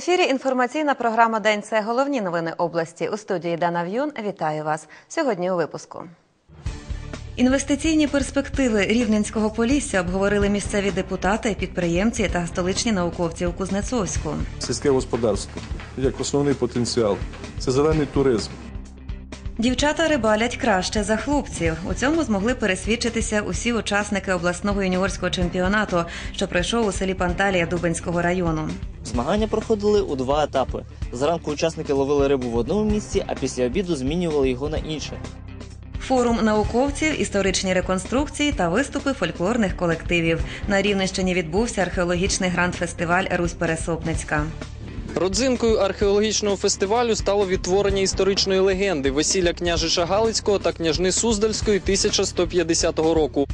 В ефірі інформаційна програма День. Це головні новини області. У студії Дана В'юн. Вітаю вас сьогодні. У випуску. Інвестиційні перспективи Рівненського полісся обговорили місцеві депутати, підприємці та столичні науковці у Кузнецовську. Сільське господарство як основний потенціал це зелений туризм. Дівчата рибалять краще за хлопців. У цьому змогли пересвідчитися усі учасники обласного юніорського чемпіонату, що пройшов у селі Панталія Дубенського району. Змагання проходили у два етапи. Зранку учасники ловили рибу в одному місці, а після обіду змінювали його на інше. Форум науковців, історичні реконструкції та виступи фольклорних колективів. На Рівненщині відбувся археологічний гранд-фестиваль Русь Пересопницька. Родзинкою археологічного фестивалю стало відтворення історичної легенди весілля княжича Галицького та княжни Суздальської 1150 року.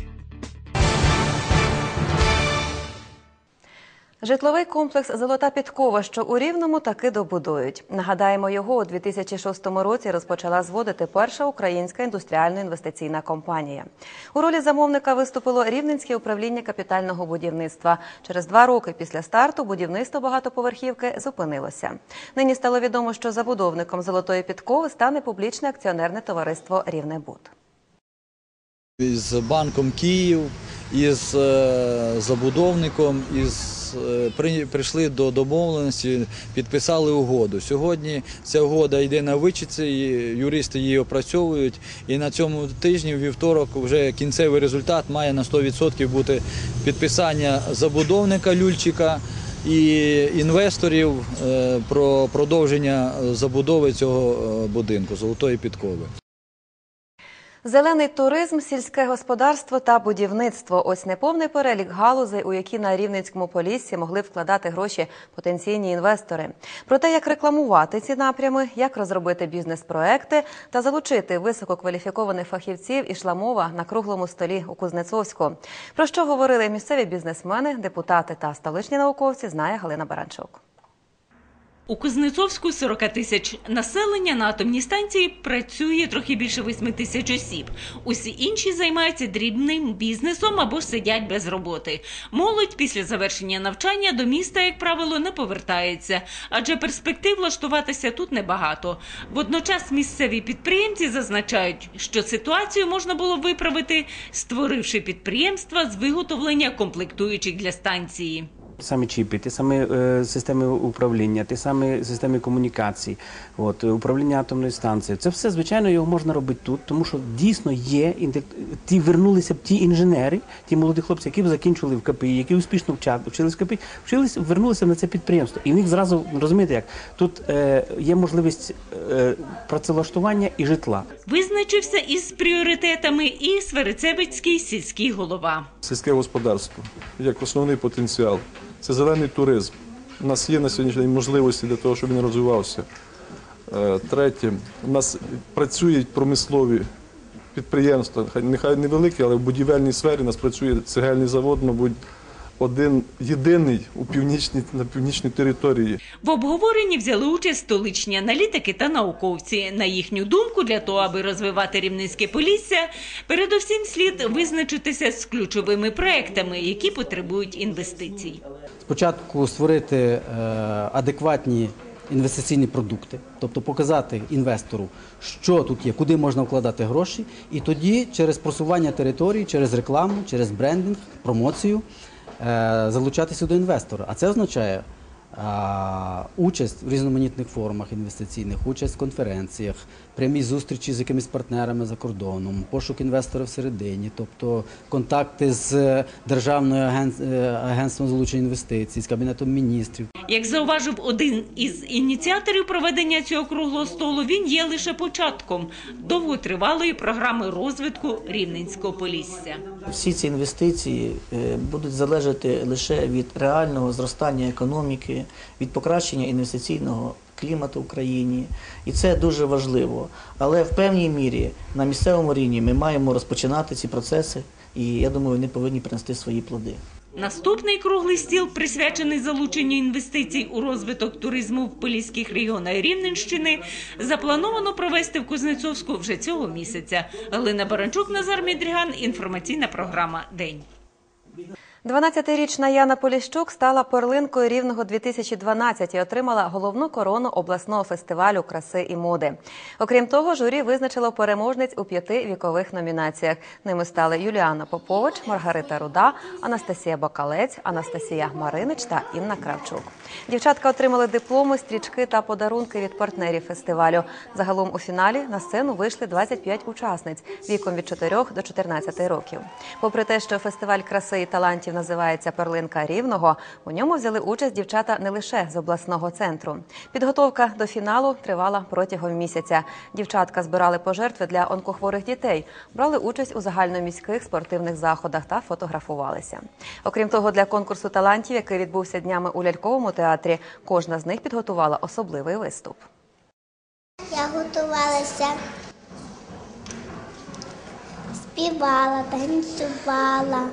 Житловий комплекс Золота підкова, що у Рівному, таки добудують. Нагадаємо, його у 2006 році розпочала зводити перша українська індустріально-інвестиційна компанія. У ролі замовника виступило Рівненське управління капітального будівництва. Через два роки після старту будівництво багатоповерхівки зупинилося. Нині стало відомо, що забудовником золотої підкови стане публічне акціонерне товариство Рівнебуд. Із банком Київ, із е, забудовником, із е, при- прийшли до домовленості, підписали угоду. Сьогодні ця угода йде на вичиці, юристи її опрацьовують. І на цьому тижні, в вівторок, вже кінцевий результат має на 100% бути підписання забудовника Люльчика і інвесторів е, про продовження забудови цього будинку золотої підкови. Зелений туризм, сільське господарство та будівництво ось неповний перелік галузей, у які на Рівненському поліссі могли вкладати гроші потенційні інвестори. Про те, як рекламувати ці напрями, як розробити бізнес-проекти та залучити висококваліфікованих фахівців, ішла мова на круглому столі у Кузнецовську. Про що говорили місцеві бізнесмени, депутати та столичні науковці, знає Галина Баранчук. У Кузнецовську 40 тисяч населення на атомній станції працює трохи більше 8 тисяч осіб. Усі інші займаються дрібним бізнесом або сидять без роботи. Молодь після завершення навчання до міста, як правило, не повертається, адже перспектив влаштуватися тут небагато. Водночас місцеві підприємці зазначають, що ситуацію можна було виправити, створивши підприємства з виготовлення комплектуючих для станції. Ті самі чіпи, ті самі е, системи управління, ті самі системи комунікацій, от, управління атомною станцією. Це все, звичайно, його можна робити тут, тому що дійсно є ті вернулися б ті інженери, ті молоді хлопці, які б закінчили в КПІ, які успішно вча- вчились в КПІ, вчились, вернулися на це підприємство. І в них зразу розумієте, як тут е, є можливість е, працевлаштування і житла. Визначився із пріоритетами і Сверицебицький сільський голова. Сільське господарство як основний потенціал це зелений туризм. У нас є на сьогоднішній день можливості для того, щоб він розвивався. Е, Третє, у нас працюють промислові підприємства, хай- нехай невеликі, але в будівельній сфері у нас працює цегельний завод, мабуть, один єдиний у північній на північній території. В обговоренні взяли участь столичні аналітики та науковці. На їхню думку, для того, аби розвивати Рівненське Полісся, передусім слід визначитися з ключовими проектами, які потребують інвестицій. Спочатку створити е, адекватні інвестиційні продукти, тобто показати інвестору, що тут є, куди можна вкладати гроші, і тоді через просування території, через рекламу, через брендинг, промоцію залучатися до інвестора. А це означає участь в різноманітних форумах інвестиційних, участь в конференціях, прямі зустрічі з якимись партнерами за кордоном, пошук інвестора всередині, тобто контакти з е, Державною е, агентством залучення інвестицій, з Кабінетом міністрів. Як зауважив один із ініціаторів проведення цього круглого столу, він є лише початком довготривалої програми розвитку Рівненського Полісся. Всі ці інвестиції е, будуть залежати лише від реального зростання економіки, від покращення інвестиційного клімату в країні. І це дуже важливо. Але в певній мірі на місцевому рівні ми маємо розпочинати ці процеси, і я думаю, вони повинні принести свої плоди. Наступний круглий стіл, присвячений залученню інвестицій у розвиток туризму в Поліських регіонах Рівненщини, заплановано провести в Кузнецовську вже цього місяця. Галина Баранчук, Назар Мідріган. Інформаційна програма День. 12-річна Яна Поліщук стала перлинкою рівного 2012 і отримала головну корону обласного фестивалю краси і моди. Окрім того, журі визначило переможниць у п'яти вікових номінаціях. Ними стали Юліана Попович, Маргарита Руда, Анастасія Бакалець, Анастасія Маринич та Інна Кравчук. Дівчатка отримали дипломи, стрічки та подарунки від партнерів фестивалю. Загалом у фіналі на сцену вийшли 25 учасниць віком від 4 до 14 років. Попри те, що фестиваль краси і талантів називається Перлинка Рівного, у ньому взяли участь дівчата не лише з обласного центру. Підготовка до фіналу тривала протягом місяця. Дівчатка збирали пожертви для онкохворих дітей, брали участь у загальноміських спортивних заходах та фотографувалися. Окрім того, для конкурсу талантів, який відбувся днями у ляльковому театрі, кожна з них підготувала особливий виступ. Я готувалася, співала, танцювала,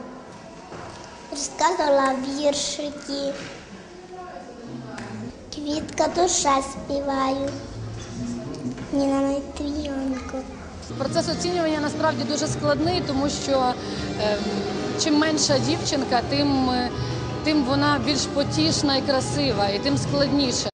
розказувала віршики. Квітка душа співаю. Ніна Матвієнко. Процес оцінювання насправді дуже складний, тому що е, чим менша дівчинка, тим, е, тим вона більш потішна і красива, і тим складніше.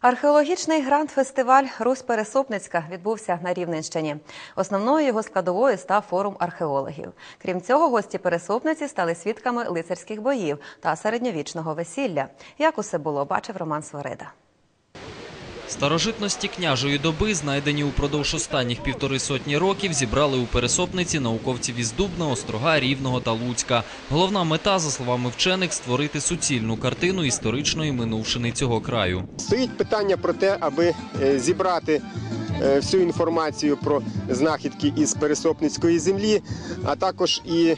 Археологічний гранд-фестиваль Русь Пересопницька відбувся на Рівненщині. Основною його складовою став форум археологів. Крім цього, гості Пересопниці стали свідками лицарських боїв та середньовічного весілля. Як усе було, бачив Роман Сварида. Старожитності княжої доби, знайдені упродовж останніх півтори сотні років, зібрали у пересопниці науковців із Дубна, Острога, Рівного та Луцька. Головна мета, за словами вчених, створити суцільну картину історичної минувшини цього краю. Стоїть питання про те, аби е, зібрати е, всю інформацію про знахідки із Пересопницької землі, а також і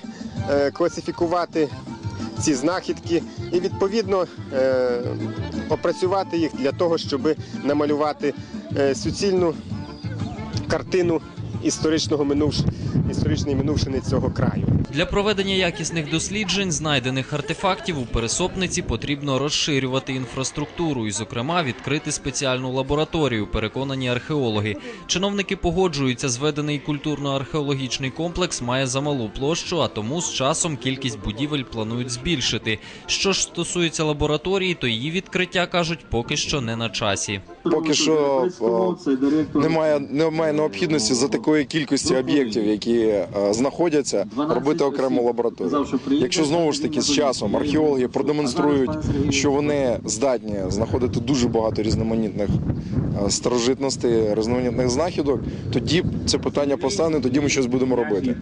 е, класифікувати ці знахідки і відповідно е, опрацювати їх для того, щоб намалювати е, суцільну картину історичного історичної минувшини цього краю. Для проведення якісних досліджень знайдених артефактів у пересопниці потрібно розширювати інфраструктуру і, зокрема, відкрити спеціальну лабораторію, переконані археологи. Чиновники погоджуються, зведений культурно-археологічний комплекс має замалу площу, а тому з часом кількість будівель планують збільшити. Що ж стосується лабораторії, то її відкриття кажуть поки що не на часі. Поки що е, немає, немає необхідності за такої кількості об'єктів, які е, знаходяться, робити окрему лабораторію. Якщо знову ж таки з часом археологи продемонструють, що вони здатні знаходити дуже багато різноманітних старожитностей, різноманітних знахідок, тоді це питання постане, тоді ми щось будемо робити.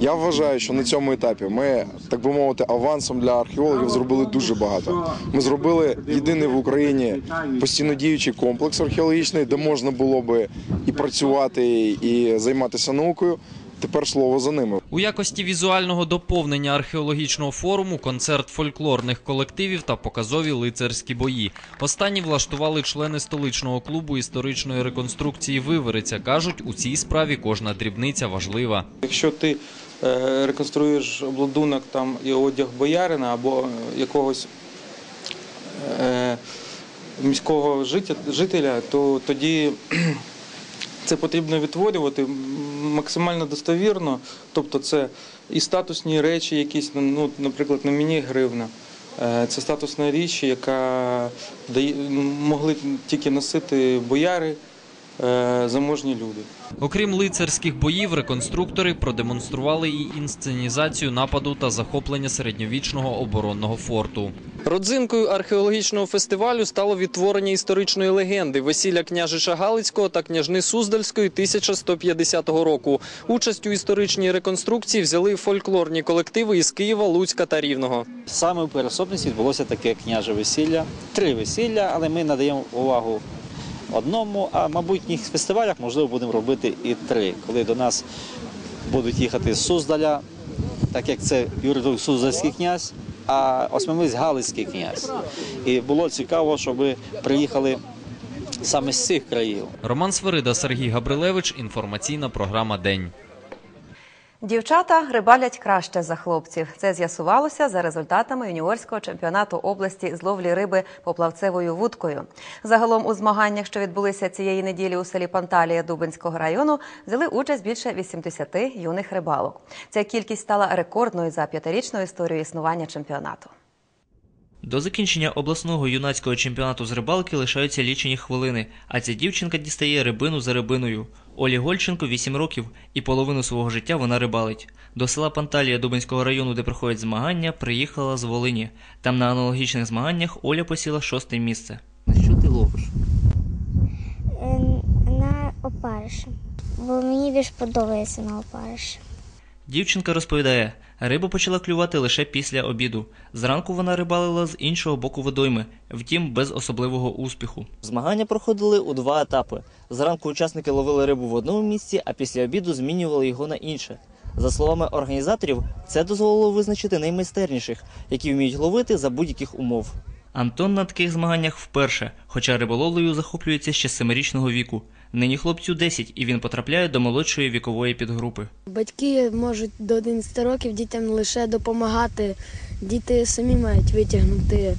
Я вважаю, що на цьому етапі ми, так би мовити, авансом для археологів зробили дуже багато. Ми зробили єдиний в Україні постійно діючий комплекс археологічний, де можна було би і працювати, і займатися наукою. Тепер слово за ними. У якості візуального доповнення археологічного форуму концерт фольклорних колективів та показові лицарські бої. Останні влаштували члени столичного клубу історичної реконструкції Вивериця. кажуть, у цій справі кожна дрібниця важлива. Якщо ти е, реконструюєш обладунок там і одяг боярина або якогось е, міського життя, жителя, то тоді це потрібно відтворювати максимально достовірно. Тобто це і статусні речі, якісь, ну, наприклад, на мені гривна. Е, Це статусна річ, яка дає, могли тільки носити бояри, заможні люди. Окрім лицарських боїв, реконструктори продемонстрували і інсценізацію нападу та захоплення середньовічного оборонного форту. Родзинкою археологічного фестивалю стало відтворення історичної легенди весілля княжича Галицького та княжни Суздальської 1150 року. Участь у історичній реконструкції взяли фольклорні колективи із Києва, Луцька та Рівного. Саме у Пересопниці відбулося таке княже весілля. Три весілля, але ми надаємо увагу одному, а майбутніх фестивалях можливо будемо робити і три, коли до нас будуть їхати з Суздаля, так як це Юрій Суздальський князь, а Осмомис Галицький князь. І було цікаво, щоб приїхали саме з цих країв. Роман Свирида, Сергій Габрилевич. Інформаційна програма День. Дівчата рибалять краще за хлопців. Це з'ясувалося за результатами юніорського чемпіонату області з ловлі риби поплавцевою вудкою. Загалом у змаганнях, що відбулися цієї неділі у селі Панталія Дубинського району, взяли участь більше 80 юних рибалок. Ця кількість стала рекордною за п'ятирічну історію існування чемпіонату. До закінчення обласного юнацького чемпіонату з рибалки лишаються лічені хвилини, а ця дівчинка дістає рибину за рибиною. Олі Гольченко 8 років, і половину свого життя вона рибалить. До села Панталія Дубинського району, де проходять змагання, приїхала з Волині. Там на аналогічних змаганнях Оля посіла шосте місце. Що ти ловиш? На опариші. Бо мені більш подобається на опариші. Дівчинка розповідає, риба почала клювати лише після обіду. Зранку вона рибалила з іншого боку водойми, втім без особливого успіху. Змагання проходили у два етапи. Зранку учасники ловили рибу в одному місці, а після обіду змінювали його на інше. За словами організаторів, це дозволило визначити наймайстерніших, які вміють ловити за будь-яких умов. Антон на таких змаганнях вперше, хоча риболовлею захоплюється ще з семирічного віку. Нині хлопцю 10, і він потрапляє до молодшої вікової підгрупи. Батьки можуть до 11 років дітям лише допомагати. Діти самі мають витягнути, е,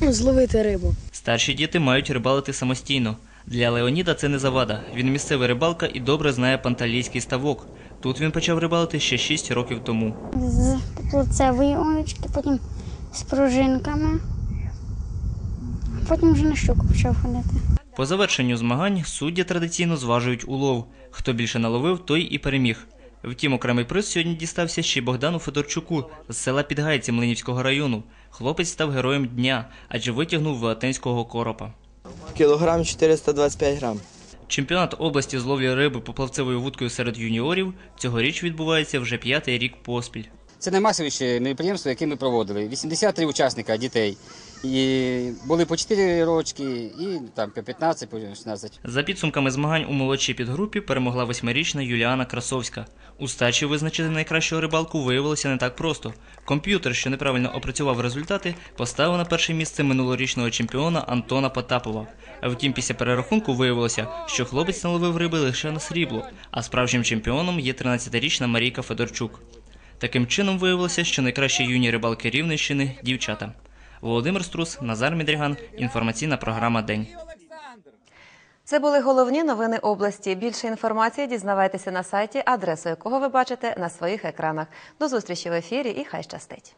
ну, зловити рибу. Старші діти мають рибалити самостійно. Для Леоніда це не завада. Він місцевий рибалка і добре знає панталійський ставок. Тут він почав рибалити ще 6 років тому. З плуцевої оночки, потім з пружинками. Потім вже на щуку почав ходити. По завершенню змагань судді традиційно зважують улов. Хто більше наловив, той і переміг. Втім, окремий приз сьогодні дістався ще й Богдану Федорчуку з села Підгайці Млинівського району. Хлопець став героєм дня, адже витягнув велетенського коропа. Кілограм 425 грам. Чемпіонат області з ловлі риби поплавцевою вудкою серед юніорів цьогоріч відбувається вже п'ятий рік поспіль. Це наймасовіше мероприємство, яке ми проводили. 83 учасника дітей. І були по 4 рочки, і там по 15, по 16. За підсумками змагань у молодшій підгрупі перемогла восьмирічна Юліана Красовська. У стачі визначити найкращого рибалку виявилося не так просто. Комп'ютер, що неправильно опрацював результати, поставив на перше місце минулорічного чемпіона Антона Потапова. Втім, після перерахунку виявилося, що хлопець наловив риби лише на срібло, а справжнім чемпіоном є 13-річна Марійка Федорчук. Таким чином виявилося, що найкращі юні рибалки Рівненщини – дівчата. Володимир Струс, Назар Мідріган. Інформаційна програма День. Це були головні новини області. Більше інформації дізнавайтеся на сайті, адресу якого ви бачите на своїх екранах. До зустрічі в ефірі і хай щастить.